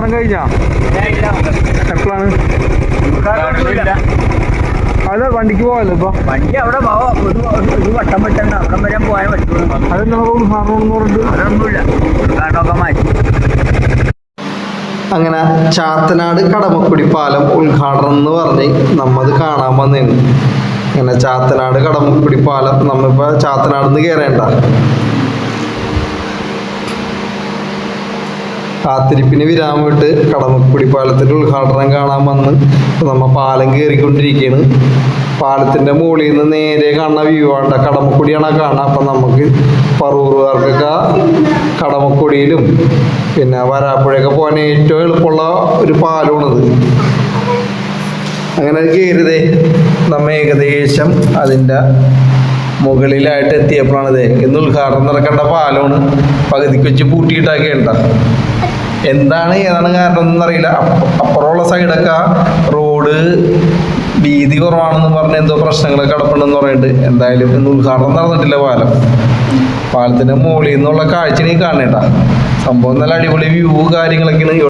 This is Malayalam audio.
ഉദ്ഘാടനം കഴിഞ്ഞാ? എപ്പോഴാണ് അല്ല വണ്ടിക്ക് പോകാമല്ലോ ഇപ്പൊ? വണ്ടി അവിടെ പോവാ. ഒരു വട്ടം വെട്ടണ്ട. അവിടെ വരെ പോയാൽ പറ്റുള്ളൂ. ഉദ്ഘാടനം എന്ന് പറഞ്ഞിട്ട്? അതൊന്നുമില്ല. ഉദ്ഘാടനമൊക്കെ മാറ്റി. അങ്ങനെ ചാത്തനാട് കടമക്കുടി പാലം ഉദ്ഘാടനം എന്ന് പറഞ്ഞ് നമ്മത് കാണാൻ വന്നിരുന്നു അങ്ങനെ ചാത്തനാട് കടമക്കുടി പാലം നമ്മിപ്പോ ചാത്തനാട് നിന്ന് കയറേണ്ട കാത്തിരിപ്പിന് വിരാമിട്ട് കടമക്കുടി പാലത്തിന്റെ ഉദ്ഘാടനം കാണാൻ വന്ന് നമ്മ പാലം കയറിക്കൊണ്ടിരിക്കുകയാണ് പാലത്തിന്റെ മുകളിൽ നിന്ന് നേരെ കാണുന്ന വ്യൂ ആണ്. കടമക്കുടിയാണ് കാണുക അപ്പൊ നമുക്ക് പറൂറുകാർക്കൊക്കെ കടമക്കുടിയിലും പിന്നെ വരാപ്പുഴയൊക്കെ പോകാൻ ഏറ്റവും എളുപ്പമുള്ള ഒരു പാലമാണിത്. അങ്ങനെ കയറിയതേ നമ്മ ഏകദേശം അതിന്റെ മുകളിലായിട്ട് എത്തിയപ്പോഴാണിത്. ഇന്ന് ഉദ്ഘാടനം നടക്കേണ്ട പാലമാണ്. പകുതിക്ക് വെച്ച് പൂട്ടിയിട്ടാക്കിയുണ്ട എന്താണ് ഏതാണ് കാരണം അപ്പ- അപ്പുറമുള്ള സൈഡൊക്കെ റോഡ് വീതി കുറവാണെന്ന് പറഞ്ഞ് എന്തോ പ്രശ്നങ്ങളൊക്കെ കിടപ്പുണ്ടെന്ന് പറയുന്നുണ്ട് എന്തായാലും ഇന്ന് ഉദ്ഘാടനം നടന്നിട്ടില്ല പാലം. പാലത്തിന്റെ മുകളിൽ നിന്നുള്ള കാഴ്ച നീ കാണേണ്ട സംഭവം നല്ല അടിപൊളി വ്യൂ കാര്യങ്ങളൊക്കെയാണ്.